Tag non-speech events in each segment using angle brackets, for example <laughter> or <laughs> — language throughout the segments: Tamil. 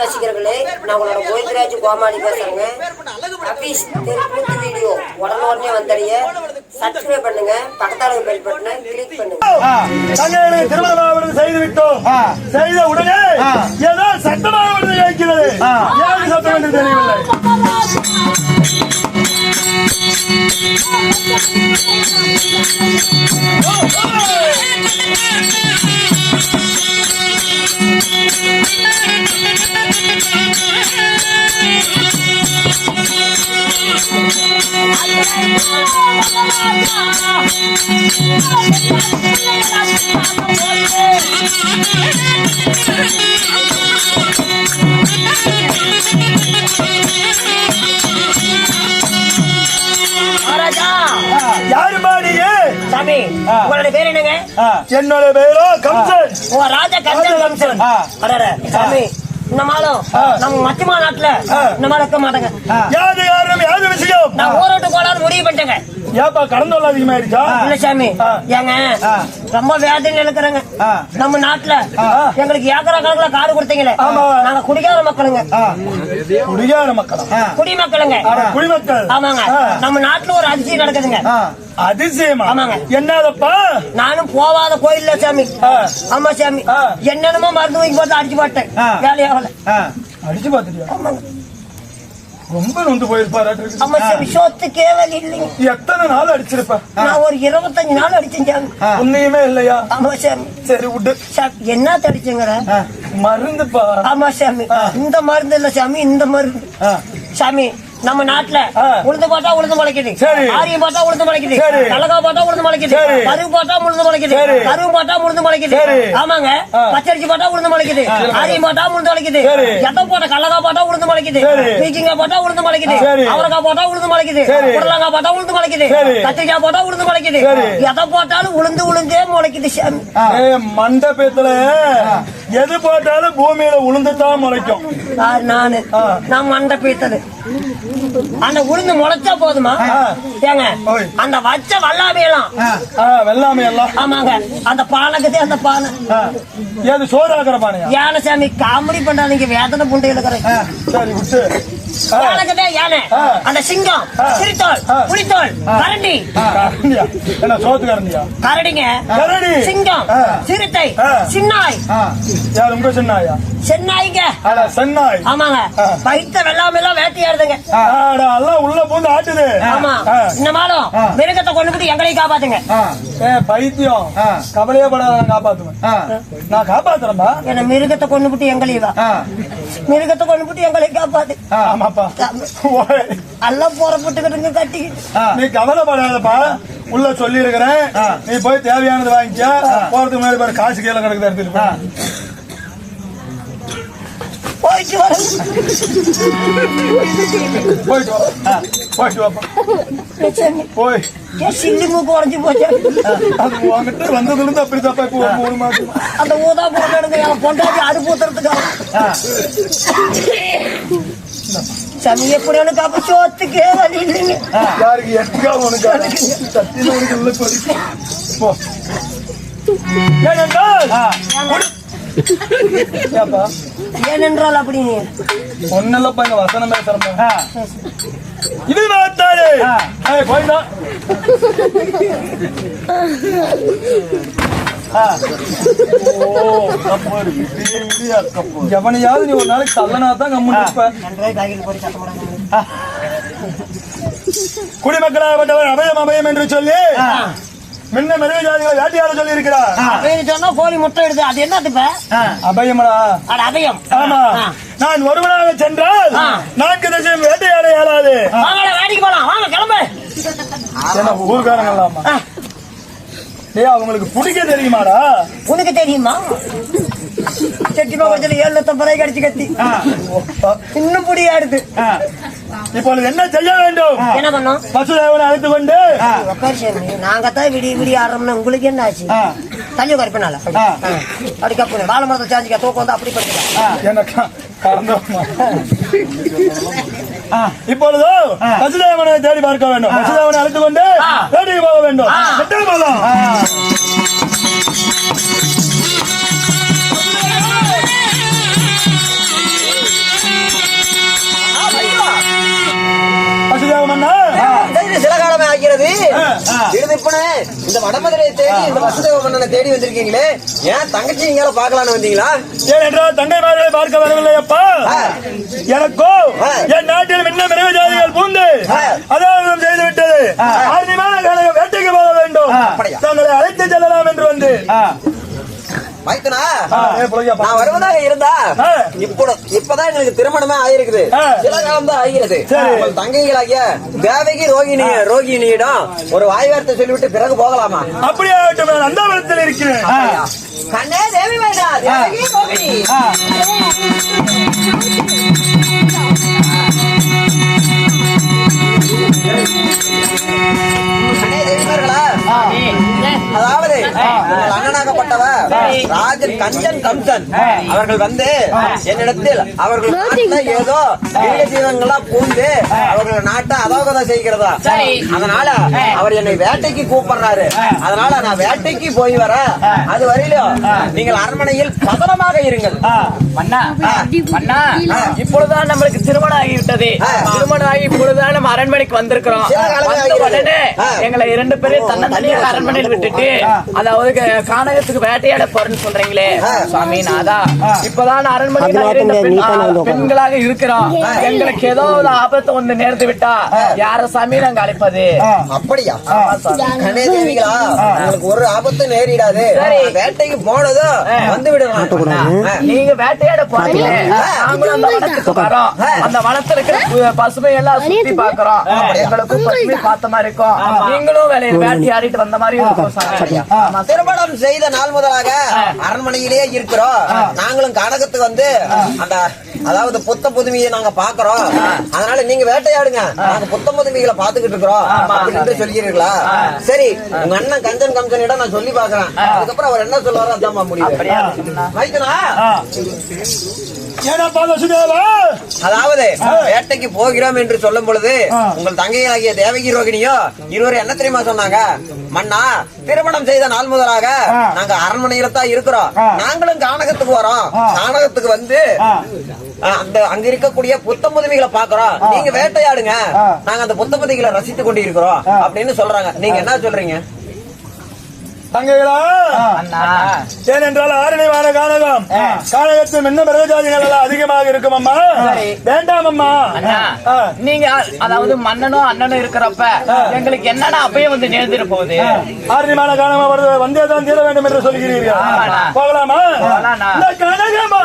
ரசிகர்களே நான் உங்களோட கோவிந்தராஜ் கோமாளி பேசுறேங்க. அபீஸ் தெருக்கூத்து வீடியோ உடனே வந்தடைய சப்ஸ்கிரைப் பண்ணுங்க பக்கத்தால பெல் பட்டனை கிளிக் பண்ணுங்க. திருமணமாவது செய்து விட்டோம் செய்த உடனே ஏதோ சட்டமாவது கேட்கிறது ஏன் சட்டம் என்று தெரியவில்லை. சாமி உங்களோட பேர் என்னங்க? என்னோட பேரோ கம்சன். ஓ ராஜ கம்சன். அடடே, சாமி நம்ம மத்தியமா நாட்டுல மாதிரி இருக்க மாட்டேங்க. யாரும் விஷயம் ஏப்பா கடந்தோல்ல அதிகமாயிருச்சா இல்ல சாமி. ஏங்க ரொம்ப வேதனையில இருக்கிறேங்க நம்ம நாட்டுல எங்களுக்கு ஏக்கரா கணக்குல காடு கொடுத்தீங்களே. நாங்க குடிக்கார மக்களுங்க. குடிகார மக்களா? குடிமக்களுங்க. குடிமக்கள். ஆமாங்க. நம்ம நாட்டுல ஒரு அதிசயம் நடக்குதுங்க. அதிசயமா? ஆமாங்க. என்னதப்பா? நானும் போவாத கோயில்ல சாமி. ஆமா சாமி. என்னென்னமோ மருந்து வாங்கி போட்டு அடிச்சு போட்டேன். வேலையாகல அடிச்சு பாத்துட்டியா ரொம்ப நொந்து போயிருப்பாரு ஆமா சாமி சோத்துக்கே வழி இல்லைங்க. எத்தனை நாள் அடிச்சிருப்ப? நான் ஒரு இருபத்தஞ்சு நாள் அடிச்சேன் சாமி உன்னையுமே இல்லையா? ஆமா சாமி. சரி விட்டு என்ன தடிச்சுங்கிற? மருந்துப்பா. ஆமா சாமி. இந்த மருந்து இல்ல சாமி இந்த மருந்து. சாமி நம்ம நாட்டுல. உளுந்து போட்டா உளுந்து முளைக்குது. ஆரியம் போட்டா உளுந்து முளைக்குது. கடலக்கா போட்டா உளுந்து முளைக்குது. கருவு போட்டா உளுந்து முளைக்குது. கருவு போட்டா உளுந்து முளைக்குது. ஆமாங்க. பச்சரிசி போட்டா உளுந்து முளைக்குது ஆரியம் போட்டா உளுந்து முளைக்குது சரி. எத்தம் போட்ட கடலக்கா போட்டா உளுந்து முளைக்குது. பீக்கிங்கா போட்டா உளுந்து முளைக்குது. அவரக்காய் போட்டா உளுந்து முளைக்குது சரி. புடலங்காய் போட்டா உளுந்து முளைக்குது. கத்திரிக்காய் போட்டா உளுந்து முளைக்குது. எதை போட்டாலும் உளுந்து உளுந்தே முளைக்குது மண்டபத்துல எது போட்டாலும் பூமியில உளுந்துதான் முளைக்கும் யார் நானு. நான் மண்டை பீத்தது அந்த உளுந்து முளைச்சா போதுமா. ஏங்க. அந்த வச்ச வல்லாமையெல்லாம் ஆ, வெள்ளாமை எல்லாம். ஆமாங்க அந்த பானைக்குதே அந்த பானை. ஏது சோறாக்குற பானையா? யானை சாமி காமெடி பண்றாதீங்க வேதனை புண்டை இருக்கிறேன் சரி விட்டு. யானை. அந்த சிங்கம் ஆ. புலித்தோல் கரண்டி? என்ன சோத்து கரண்டியா கரடிங்க. கரடி. சிங்கம். சிறுத்தை. சின்னாய். யார் உங்க சின்னாயா? சென்னாய்ங்க. சென்னாய். ஆமாங்க. பைத்த வெள்ளாமெல்லாம் வேட்டையாடுதுங்க. ஆடா, எல்லாம் உள்ள பூந்து ஆட்டுது. ஆமா. இந்த மாதம். மிருகத்தை கொண்டு போட்டு எங்களையும் காப்பாத்துங்க பைத்தியம். கவலையே படாத காப்பாத்துவேன். நான் காப்பாத்துறேன்பா. என்ன மிருகத்தை கொண்டு விட்டு எங்களையும் மிருகத்தை கொண்டு விட்டு எங்களையும் காப்பாத்து ஆமாப்பா. எல்லாம் புறப்பட்டுக்கிட்டுங்க கட்டிக்கிட்டு நீ கவலைப்படாதப்பா. உள்ள சொல்லி இருக்கிறேன் நீ போய் தேவையானது வாங்கிக்க போறதுக்கு முன்னாடி பாரு காசு கீழே கிடக்குது எடுத்துட்டு. போயிட்டு வர போயிட்டு வா. போயிட்டு வாப்பா போய் போச்சு அது உங்ககிட்ட அப்படி தப்பா இப்போ மூணு மாசம் அந்த ஊதா போட்டு எடுங்க என் பொண்டாட்டி அடுப்பு ஊத்துறதுக்காக சாமி சோத்துக்கே வழி இல்லைங்க யாருக்கு எட்டுக்கா உனக்கு சத்தியில உனக்கு உள்ள சொல்லி போ ஏனென்றால் அப்படி நீ. ஒன்னல்லப்பா இங்க வசனம் பேசுறேன் இது ஏய், போய்டா எவனையாவது நீ ஒரு நாளைக்கு தள்ளனா தான் கம்முன்னு இருப்ப. குடிமக்களாகப்பட்டவர் அபயம் அபயம் என்று சொல்லி முன்ன மிருக ஜாதிகளை வேட்டையாட சொல்லி இருக்கிறார் அப்படின்னு சொன்னா கோழி முட்டை எடுத்து அது இப்ப? அபயமடா. அது அபயம். ஆமா. ஆ. நான் ஒருவனாக சென்றால். நான்கு திசையும் வேட்டையாட இயலாது. வாங்கடா வேடிக்கை போலாம். வாங்க கிளம்பு. ஊர்காரங்க இல்லாமா. டேய் அவங்களுக்கு பிடிக்க தெரியுமாடா? உனக்கு தெரியுமா? செட்டி பக்கத்துல ஏழு லட்சம் பிறகு கடிச்சு கத்தி இன்னும் புடியாடுது. இப்பொழுது என்ன செய்ய வேண்டும்? என்ன பண்ணோம்? பசுதேவனை அழைத்து கொண்டு நாங்க தான் விடிய விடிய ஆடுறோம்னா உங்களுக்கு என்ன ஆச்சு? தள்ளி உட்காரு பின்னால அப்படி கப்பு வாழை மரத்தை சாஞ்சிக்க தூக்கம் வந்து அப்படி. இப்பொழுது பசுதேவனை தேடி பார்க்க வேண்டும். பசுதேவனை அழைத்து கொண்டு வேட்டைக்கு போக வேண்டும். போகலாம் இப்பனே. இந்த வடமதுரையை தேடி இந்த வசுதேவ மன்னனை தேடி வந்திருக்கீங்களே. ஏன் தங்கச்சி எங்கேயால பாக்கலாம்னு வந்தீங்களா? ஏனென்றால் தங்கைமார்களை பார்க்க வரவில்லை அப்பா எனக்கோ என் நாட்டில் இன்னும் மிருக ஜாதிகள் பூந்து அதாவது செய்து விட்டது வேட்டைக்கு போக வேண்டும்? தங்களை அழைத்து செல்லலாம் என்று வந்து மைத்தனா. நான் வருவதாக இருந்தா. இப்போ இப்பதான் எங்களுக்கு திருமணமே ஆயிருக்குது. சில காலம் தான் ஆகிறது தங்கைகளாகிய தேவகி ரோகிணி ரோகிணியிடம் ஒரு வாய் வார்த்தை சொல்லிவிட்டு பிறகு போகலாமா? அப்படியே நான் அந்தாவரத்தில் இருக்கிறேன். கண்ணே தேவி வேண்டா தேவகி ரோகிணி. அண்ணே தேவிமார்களா அதாவது உங்கள் அண்ணனாகப்பட்டவர் ராஜன் கஞ்சன் கம்சன். அவர்கள் வந்து என்னிடத்தில் அவர்கள் ஏதோ மிருக ஜீவன்கள்லாம் பூந்து அவர்கள் நாட்டை அதோகதம் செய்கிறதா? அதனால அவர் என்னை வேட்டைக்கு கூப்பிடுறாரு. அதனால நான் வேட்டைக்கு போய் வர அது வரையிலும் நீங்கள் அரண்மனையில் பதனமாக இருங்கள். இப்பொழுதுதான் நம்மளுக்கு திருமணம் ஆகிவிட்டது. திருமணம் ஆகி இப்பொழுதுதான் நம்ம அரண்மனைக்கு வந்திருக்கிறோம். எங்களை இரண்டு பேரையும் தன்னந்தனியாக அரண்மனையில் விட்டுட்டு அதாவது கானகத்துக்கு வேட்டையாட போறேன்னு சொல்றீங்களே? சுவாமி நாதா. இப்பதான் அரண்மனையில் இருந்த பெண்- ஆ, பெண்களாக இருக்கிறோம் எங்களுக்கு ஏதோ ஒரு ஆபத்து வந்து நேர்ந்து விட்டா யார சாமி நாங்க அழைப்பது? அப்படியா? உங்களுக்கு ஒரு ஆபத்து நேரிடாது. வேட்டைக்கு போனதும் வந்து விடலாம். நீங்க வேட்டையாட போறீங்க. நாங்களும் அந்த வனத்துக்கு வரோம். அந்த வனத்துல இருக்கிற பசுமை எல்லாம் சுத்தி பாக்குறோம் எங்களுக்கும் பசுமை பார்த்த மாதிரி இருக்கும். நீங்களும் வேலையை வேட்டையாடிட்டு வந்த மாதிரி இருக்கும் சாமி. திருமணம் செய்த நாள் முதலாக அரண்மனையிலேயே இருக்கிறோம். நாங்களும் கானகத்துக்கு வந்து அந்த அதாவது புத்த புதுமையை நாங்க பாக்குறோம் அதனால நீங்க வேட்டையாடுங்க. நாங்க புத்த புதுமைகளை பாத்துக்கிட்டு இருக்கிறோம். அப்படின்னு சொல்லிக்கிறீங்களா சரி. உங்க அண்ணன் கஞ்சன் கம்சனிடம் நான் சொல்லி பாக்குறேன் அதுக்கப்புறம் அவர் என்ன சொல்லுவாரோ அதான் முடியும் இருக்குண்ணா? அதாவது வேட்டைக்கு போகிறோம் என்று சொல்லும் பொழுது உங்கள் தங்கையாகிய தேவகி ரோகிணியோ இருவரும் என்ன தெரியுமா சொன்னாங்க? மன்னா திருமணம் செய்த நாள் முதலாக நாங்க அரண்மனையில தான் இருக்கிறோம் நாங்களும் கானகத்துக்கு வரோம். கானகத்துக்கு வந்து அந்த அங்க இருக்கக்கூடிய புத்த முதுமைகளை பாக்குறோம் நீங்க வேட்டையாடுங்க. நாங்க அந்த புத்த முதுமைகளை ரசித்துக் கொண்டு இருக்கிறோம் அப்படின்னு சொல்றாங்க. நீங்க என்ன சொல்றீங்க? தங்கைகளா? அண்ணா. ஏனென்றால் ஆரணி வார கானகம் கானகத்தில் இன்னும் மிருகஜாதிகள் எல்லாம் அதிகமாக இருக்கும் அம்மா வேண்டாம் அம்மா. நீங்க அதாவது மன்னனும் அண்ணனும் இருக்கிறப்ப எங்களுக்கு என்னன்னா அப்பயே வந்து நேர்ந்துட்டு போகுது? ஆரணிமான காணமா வருது வந்தே தான் தீர வேண்டும் என்று சொல்கிறீர்கள். போகலாமா? கனகமா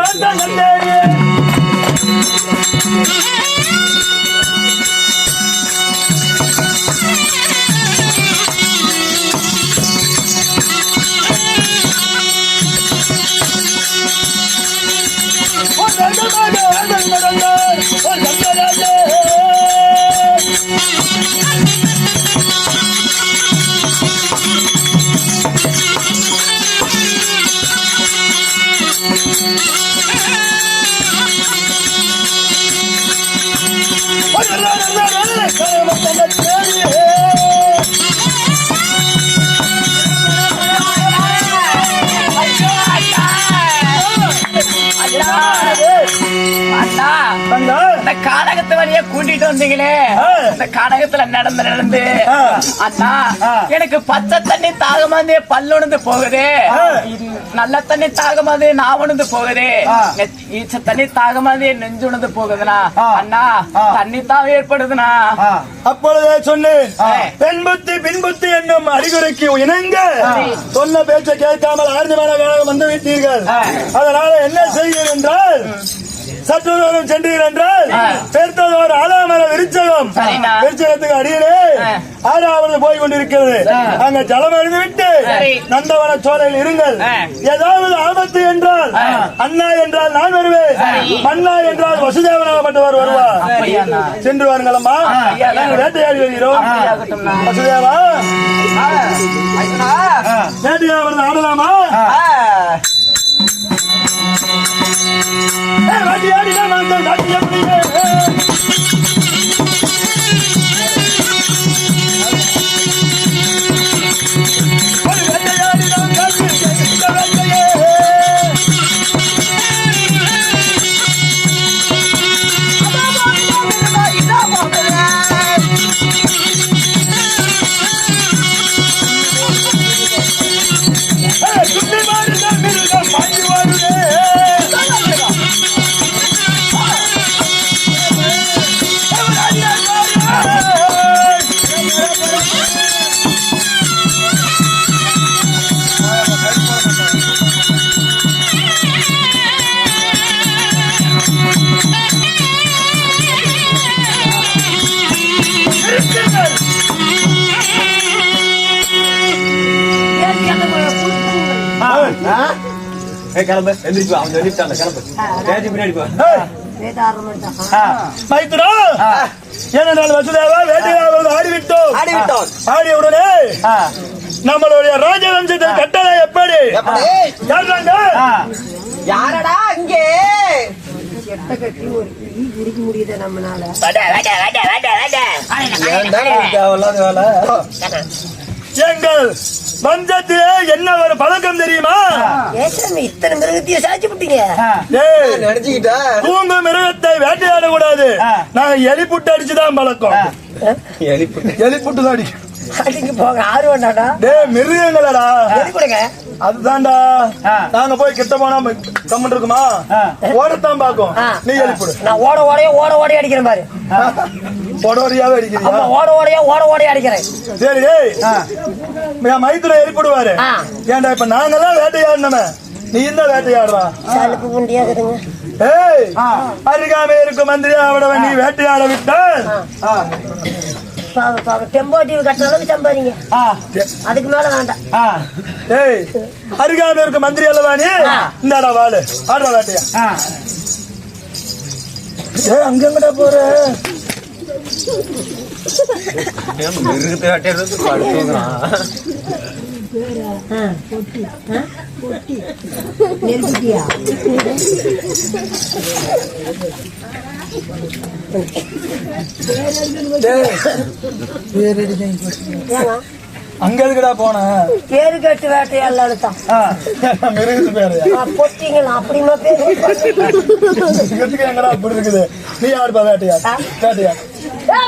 இந்த கானகத்துல நடந்து. நடந்து. அண்ணா. எனக்கு பச்சை தண்ணி தாகமாந்தே பல்லுணந்து போகுது. நல்ல தண்ணி தாகமாந்தே நான் உணர்ந்து போகுது. ஈச்ச தண்ணி தாகமாந்தே நெஞ்சு உணர்ந்து போகுதுண்ணா. அண்ணா. தண்ணி தாகம் ஏற்படுதுண்ணா. அப்பொழுதே சொன்னேன். ஆ. பெண் புத்தி பின் புத்தி என்னும் அறிகுறிக்கு இணங்க. சொன்ன பேச்சை கேட்காமல் ஆர்ஜமான காலம் வந்து விட்டீர்கள். அதனால என்ன செய்கிறேன் என்றால் சற்று தூரம் சென்றீர்கள் என்றால் பெருத்ததோர் ஆலாமர விருச்சகம். சரிண்ணா. விருச்சகத்துக்கு அடியிலே ஆறாவது போய் கொண்டிருக்கிறது அங்க ஜலம் அறிந்து விட்டு. நந்தவன சோலையில் இருங்கள். ஏதாவது ஆபத்து என்றால் அண்ணா என்றால் நான் வருவேன். மன்னா என்றால் வசுதேவனாகப்பட்டவர் வருவார். சென்று வாருங்கள் அம்மா வேட்டையாடி வருகிறோம். வசுதேவா? மைத்தனா வேட்டையாட வந்து ஆடலாமா கிளம்பு எந்திரிச்சு அவன் சொல்லிட்டான்ல கிளம்பு ஸ்டேஜ் பின்னாடி போ. வசுதேவா வேட்டையாவது ஆடிவிட்டோம். ஆடிய உடனே நம்மளுடைய ராஜவம்சத்தின் கட்டளை எப்படி? எப்படி? சொல்றாங்க யாரடா அங்கே செட்டை எங்கள் வம்சத்திலே என்ன ஒரு பழக்கம் தெரியுமா? இத்தனை மிருகத்தையும் சாய்ச்சி விட்டீங்க ஏய், நினைச்சுக்கிட்டேன் தூங்கு மிருகத்தை வேட்டையாட கூடாது. நாங்க எலிப்புட்டு அடிச்சுதான் பழக்கம். எலிப்பு எலிப்புட்டு. தான் அடிக்கும். அதுக்கு போக ஆறு வேண்டாடா டேய் மிருகங்களடா. கொடுங்க அதுதான்டா. நாங்க போய் கிட்ட போனா கம்மன் இருக்குமா? ஓடத்தான் பாக்கும். நீ எலிப்புடு நான் ஓட ஓடையா ஓட ஓடையா அடிக்கிறேன் பாரு. அடிக்கிறியா ஆமா ஓட ஓடையா ஓட ஓடையா அடிக்கிறேன். சரி டேய் என் மைத்துல எலிப்புடுவாரு ஆ. ஏன்டா இப்ப நாங்கெல்லாம் வேட்டையாடணுமே நீ இந்த வேட்டையாடுறா. ஏய். அருகாமே இருக்கும் மந்திரியா அவடவன் நீ வேட்டையாட பாவ டெம்போ டிவி கட்டுற அளவுக்கு சம்பாதிங்க அதுக்கு மேல வேண்டாம். ஏய் அருகாமே இருக்கும் மந்திரி அல்லவா நீ? இந்தாடா வாழு ஆடுறா வேட்டையா. ஏய் அங்க எங்கடா போற? மிருகத்தை நெருப்பிட்டியா ஏங்க அங்க எதுக்குடா போன? பேரு கேட்டு வேட்டையாடலான்னு தான் மிருகத்து பேரு பொட்டிங்களா அப்படிமா பேரு எங்கடா அப்படி இருக்குது? நீ ஆடுப்பா வேட்டையா? வேட்டையா? ஏ,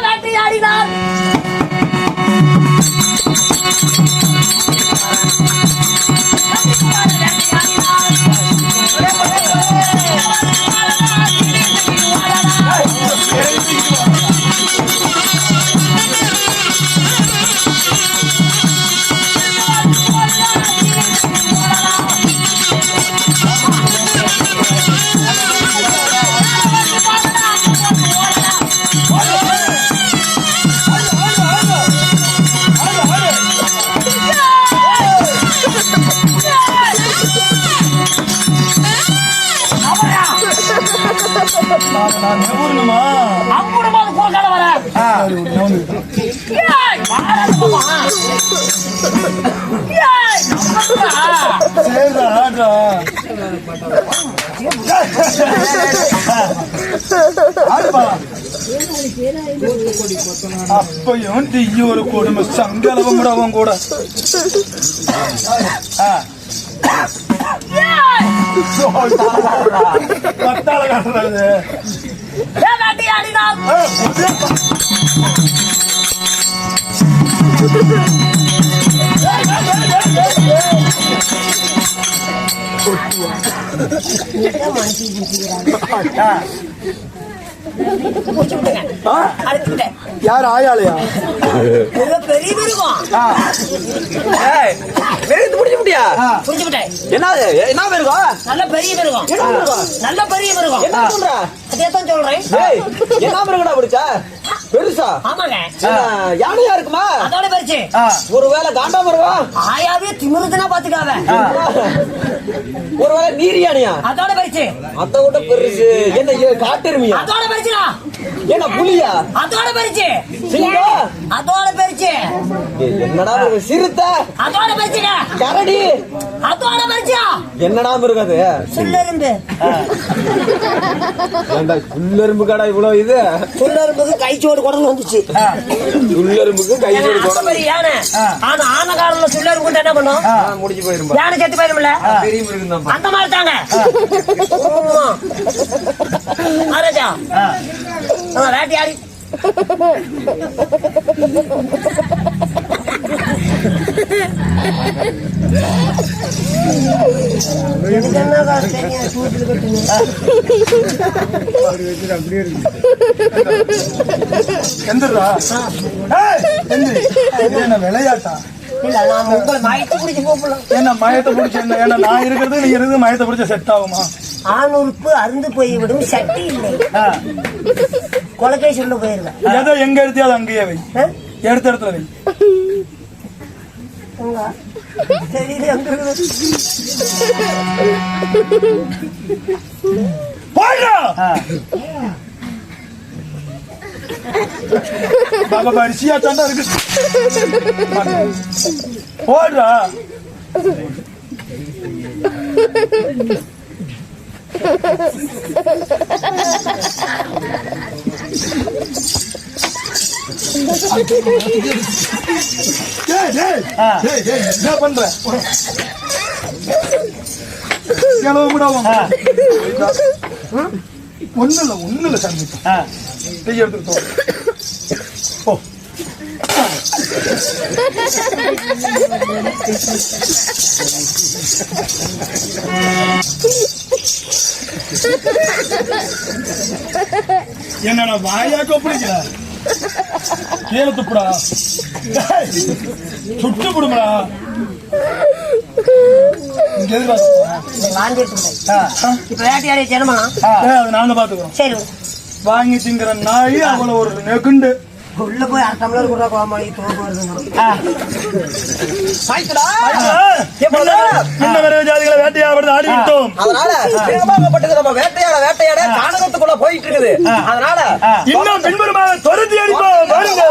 அப்பையும் தீய ஒரு கொடுமை. சங்கலவம் கூட அவன் கூட. ஆ. காட்டுறது. அடிச்சுட்டேன் <laughs> யார் ஆயாளையா? பெரிய மிருகம். மிருகத்தை பிடிச்ச முடியா புரிஞ்சுக்கிட்டேன் என்னது என்ன மிருகம்? நல்ல பெரிய மிருகம். என்ன மிருகம்? நல்ல பெரிய மிருகம். என்ன சொல்ற? அதே தான் சொல்றேன் என்ன மிருகடா பிடிச்ச? பெருசா? ஆமாங்க. என்ன, யானையா இருக்குமா? அதோட பறிச்சு ஒருவேளை காண்டா மிருகம்? ஆயாவே திமிருதுனா பாத்துக்காவ ஒருவேளை நீர் யானையா? அதோட பறிச்சு அதை விட பெருசு. என்ன காட்டெருமையா? அதோட என்ன புலியா? அதோட பறிச்சு சிங்கம் அதோட பறிச்சு ஏய், என்னடா சிறுத்தை? அதோட பறிச்சுங்க கரடி? அதோட பறிச்சா என்னடா மிருகம் அது சுள்ளெரும்பு. ஏன்டா புல்லெரும்பு கடா இவ்வளவு இது? சுள்ளெரும்புக்கு கைச்சோடு குடல் வந்துச்சு. புல்லெரும்புக்கு கை ஏன்னா, அந்த மாதிரி யானை ஆனா. ஆன காலம்ல சுள்ளெரும்பு கொண்டு என்ன பண்ணும்? முடிஞ்சு போயிரும்பா. யானை செத்து போயிரும்ல? பெரிய மிருகம் தான் அந்த மாதிரி தாங்க. வேட்டையாடி என்ன விளையாட்டா இல்ல, நான் உங்களை மயக்க என்ன மயத்தை பிடிச்ச என்ன ஏன்னா நான் இருக்கிறது நீ இருக்கிறது மயத்தை பிடிச்ச செட் ஆகுமா ஆண் உறுப்பு அருந்து போய்விடும் சக்தி இல்லை கொலகேசி உள்ள போயிருவேன் எதை எங்க எடுத்தியோ அதை அங்கேயே வை ஆ? எடுத்த இடத்துல வை 뭔가 대리를 연결로 보이라! Baba bari siya tanda rikis. Ora. Thank you. என்ன பண்ற கிளம்ப விடாம ஒண்ணு இல்ல ஒண்ணு இல்ல சாமி கை எடுத்துட்டு போ. போ என்னடா வாயா கொப்பளிக்கல கீழே துப்புடா. சுட்டு புடுங்கடா. நாங்க பாத்துக்கிறோம். சரி. வாங்கி திங்கிற நாய் அவ்வளவு ஒரு நெகுண்டு. உள்ள போய் அரை டம்ளர் கூட கோமாளி தோப்பு வருதுங்க ஜாதிகளை வேட்டையாடுறது ஆடி விட்டோம். அதனால பட்டது நம்ம வேட்டையாட வேட்டையாட கானகத்துக்குள்ள போயிட்டு இருக்குது அதனால இன்னும் பின்புறமாக தொடர்ந்து அடிப்போம் பாருங்க